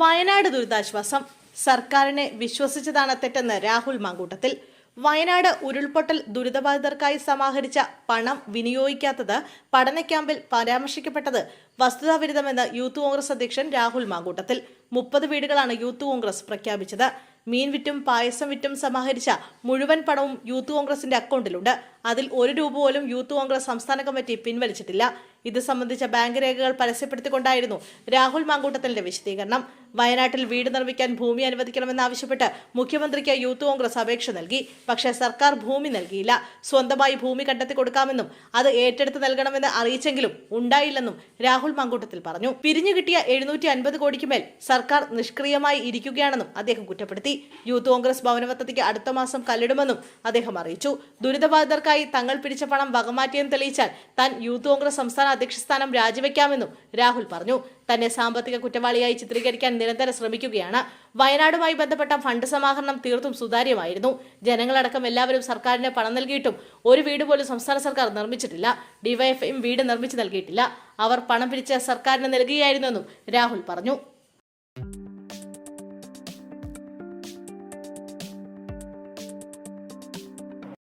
വയനാട് ദുരിതാശ്വാസം. സർക്കാരിനെ വിശ്വസിച്ചതാണ് തെറ്റെന്ന് രാഹുൽ മാങ്കൂട്ടത്തിൽ. വയനാട് ഉരുൾപൊട്ടൽ ദുരിതബാധിതർക്കായി സമാഹരിച്ച പണം വിനിയോഗിക്കാത്തത് പഠന ക്യാമ്പിൽ പരാമർശിക്കപ്പെട്ടത് വസ്തുതാവിരുദ്ധമെന്ന് യൂത്ത് കോൺഗ്രസ് അധ്യക്ഷൻ രാഹുൽ മാങ്കൂട്ടത്തിൽ. മുപ്പത് വീടുകളാണ് യൂത്ത് കോൺഗ്രസ് പ്രഖ്യാപിച്ചത്. മീൻ വിറ്റും പായസം വിറ്റും സമാഹരിച്ച മുഴുവൻ പണവും യൂത്ത് കോൺഗ്രസിന്റെ അക്കൗണ്ടിലുണ്ട്. അതിൽ ഒരു രൂപ പോലും യൂത്ത് കോൺഗ്രസ് സംസ്ഥാന കമ്മിറ്റി പിൻവലിച്ചിട്ടില്ല. ഇത് സംബന്ധിച്ച ബാങ്ക് രേഖകൾ പരസ്യപ്പെടുത്തിക്കൊണ്ടായിരുന്നു രാഹുൽ മാങ്കൂട്ടത്തിന്റെ വിശദീകരണം. വയനാട്ടിൽ വീട് നിർമ്മിക്കാൻ ഭൂമി അനുവദിക്കണമെന്നാവശ്യപ്പെട്ട് മുഖ്യമന്ത്രിക്ക് യൂത്ത് കോൺഗ്രസ് അപേക്ഷ നൽകി. പക്ഷേ സർക്കാർ ഭൂമി നൽകിയില്ല. സ്വന്തമായി ഭൂമി കണ്ടെത്തി കൊടുക്കാമെന്നും അത് ഏറ്റെടുത്ത് നൽകണമെന്ന് അറിയിച്ചെങ്കിലും ഉണ്ടായില്ലെന്നും രാഹുൽ മാങ്കൂട്ടത്തിൽ പറഞ്ഞു. പിരിഞ്ഞു കിട്ടിയ എഴുന്നൂറ്റി അൻപത് കോടിക്ക് മേൽ സർക്കാർ നിഷ്ക്രിയമായി ഇരിക്കുകയാണെന്നും അദ്ദേഹം കുറ്റപ്പെടുത്തി. യൂത്ത് കോൺഗ്രസ് ഭവന പദ്ധതിക്ക് അടുത്ത മാസം കല്ലിടുമെന്നും അദ്ദേഹം അറിയിച്ചു. ദുരിതബാധിതർക്കായി തങ്ങൾ പിടിച്ച പണം വകമാറ്റിയെന്ന് തെളിയിച്ചാൽ താൻ യൂത്ത് കോൺഗ്രസ് സംസ്ഥാന അധ്യക്ഷ സ്ഥാനം രാജിവെക്കാമെന്നും രാഹുൽ പറഞ്ഞു. തന്നെ സാമ്പത്തിക കുറ്റവാളിയായി ചിത്രീകരിക്കാൻ നിരന്തരം ശ്രമിക്കുകയാണ്. വയനാടുമായി ബന്ധപ്പെട്ട ഫണ്ട് സമാഹരണം തീർത്തും സുതാര്യമായിരുന്നു. ജനങ്ങളടക്കം എല്ലാവരും സർക്കാരിന് പണം നൽകിയിട്ടും ഒരു വീട് പോലും സംസ്ഥാന സർക്കാർ നിർമ്മിച്ചിട്ടില്ല. ഡിവൈഎഫ്ഐയും വീട് നിർമ്മിച്ചു നൽകിയിട്ടില്ല. അവർ പണം പിരിച്ച് സർക്കാരിന് നൽകുകയായിരുന്നെന്നും രാഹുൽ പറഞ്ഞു.